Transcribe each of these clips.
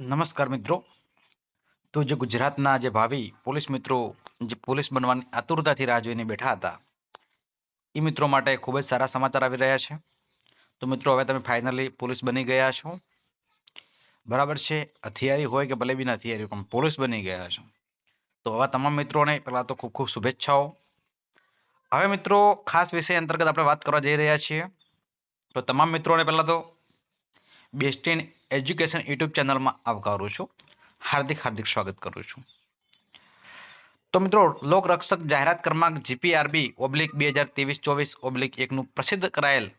નમસ્કાર મિત્રો. તો જે ગુજરાતના જે ભાવિ પોલીસ મિત્રો, જે પોલીસ બનવાની આતુરતાથી રાહ જોઈને બેઠા હતા, એ મિત્રો માટે ખૂબ જ સારા સમાચાર આવી રહ્યા છે. તો મિત્રો, હવે તમે ફાઇનલી પોલીસ બની ગયા છો. બરાબર છે, હથિયારી હોય કે ભલે બી હથિયારી પણ પોલીસ બની ગયા છો. તો આવા તમામ મિત્રોને પહેલાં તો ખૂબ ખૂબ શુભેચ્છાઓ. હવે મિત્રો, ખાસ વિષય અંતર્ગત આપણે વાત કરવા જઈ રહ્યા છીએ. તો તમામ મિત્રોને પહેલાં તો બેસ્ટ ઇન એજ્યુકેશન યુટ્યુબ ચેનલમાં આવકારું છું. હાર્દિક હાર્દિક સ્વાગત કરું છું. તો મિત્રો, લોકરક્ષક જાહેરાત ક્રમાંક જીપીઆરબી ઓબ્લિક બે હજાર ત્રેવીસ ચોવીસ ઓબ્લિક એકનું પ્રસિદ્ધ કરાયેલ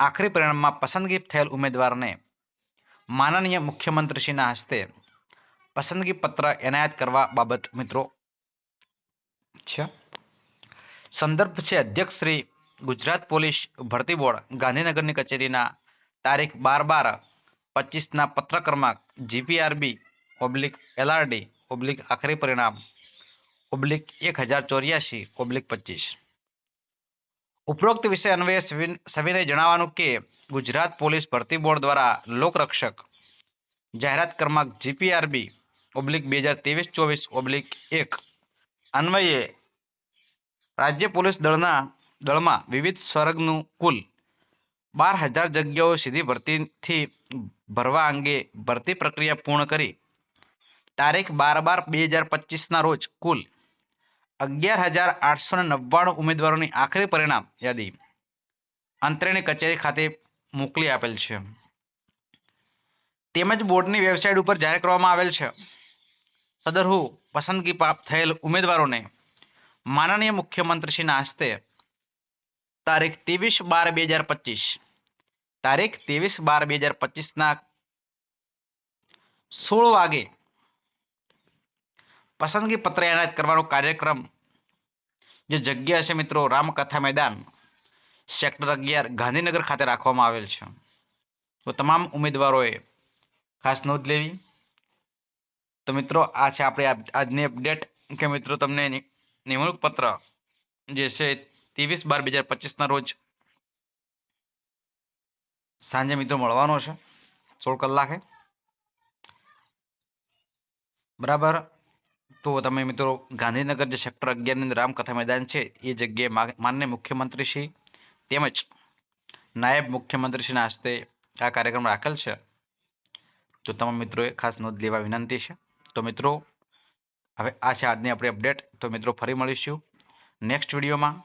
આખરી પરિણામમાં પસંદગી થયેલ ઉમેદવારને માનનીય મુખ્યમંત્રીશ્રીના હસ્તે પસંદગી પત્ર એનાયત કરવા બાબત મિત્રો છે. સંદર્ભ છે અધ્યક્ષ શ્રી ગુજરાત પોલીસ ભરતી બોર્ડ ગાંધીનગરની કચેરીના તારીખ બાર બાર પચીસના પત્ર ક્રમાંક જીપીઆરબી ઓબ્લિક એલઆરડી, ઓબ્લિક આખરી પરિણામ, ઓબ્લિક એક હજાર ચોર્યાસી, ઓબ્લિક પચીસ. ઉપરોક્ત વિષય અન્વયે સવિન- સવિનય જણાવવાનું કે ગુજરાત પોલીસ ભરતી બોર્ડ દ્વારા લોકરક્ષક, જાહેરાત ક્રમાંક જીપીઆરબી, ઓબ્લિક બે હજાર ત્રેવીસ ચોવીસ, ઓબ્લિક એક અન્વયે રાજ્ય પોલીસ દળના, દળમાં વિવિધ સ્વર્ગનું કુલ બાર હજાર જગ્યાઓ સીધી ભરતીથી ભરવા અંગે ભરતી પ્રક્રિયા પૂર્ણ કરી. તારીખ બાર બાર બે હજાર પચીસના રોજ કુલ અગિયાર હજાર આઠસો નવ્વાણું ઉમેદવારોની આખરી પરિણામ યાદી અંતરેની કચેરી ખાતે મોકલી આપેલ છે. તેમજ બોર્ડની વેબસાઇટ ઉપર જાહેર કરવામાં આવેલ છે. સદરહુ પસંદગી પ્રાપ્ત થયેલ ઉમેદવારોને માનનીય મુખ્યમંત્રીશ્રીના હસ્તે તારીખ ત્રેવીસ બાર બે હજાર પચીસ તારીખ ત્રેવીસ બાર બે હજાર પચીસના સોળ વાગે પસંદગી પત્ર એનાયત કરવાનો કાર્યક્રમ જે જગ્યા છે મિત્રો, રામકથા મેદાન, સેક્ટર અગિયાર, ગાંધીનગર ખાતે રાખવામાં આવેલ છે. તો તમામ ઉમેદવારોએ ખાસ નોંધ લેવી. તો મિત્રો, આ છે આપણે આજની અપડેટ કે મિત્રો, તમને નિમણૂક પત્ર જે છે, ત્રેવીસ બાર બે હજાર પચીસના રોજ સાંજે મિત્રો મળવાનો છે. સોળ કલાકે. બરાબર? તો તમે મિત્રો ગાંધીનગર જે સેક્ટર અગિયારની અંદર રામકથા મેદાન છે, એ જગ્યાએ માન્ય મુખ્યમંત્રી શ્રી તેમજ નાયબ મુખ્યમંત્રીશ્રીના હસ્તે આ કાર્યક્રમ રાખેલ છે. તો તમામ મિત્રોએ ખાસ નોંધ લેવા વિનંતી છે. તો મિત્રો, હવે આ છે આજની આપણી અપડેટ તો મિત્રો ફરી મળીશું. નેક્સ્ટ વિડીયોમાં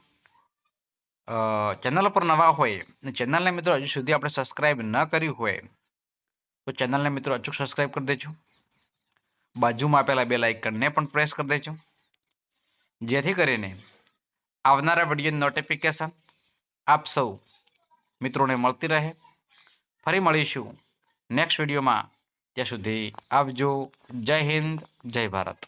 ચેનલ પર નવા હોય અને ચેનલને મિત્રો હજુ સુધી આપણે સબસ્ક્રાઇબ ન કર્યું હોય, તો ચેનલને મિત્રો અચૂક સબસ્ક્રાઇબ કરી દેજો. બાજુમાં આપેલા બે લાઇકનને પણ પ્રેસ કરી દેજો. જેથી કરીને આવનારા વીડિયો નોટિફિકેશન આપ સૌ મિત્રોને મળતી રહે. ફરી મળીશું નેક્સ્ટ વિડીયોમાં ત્યાં સુધી આવજો. જય હિન્દ, જય ભારત.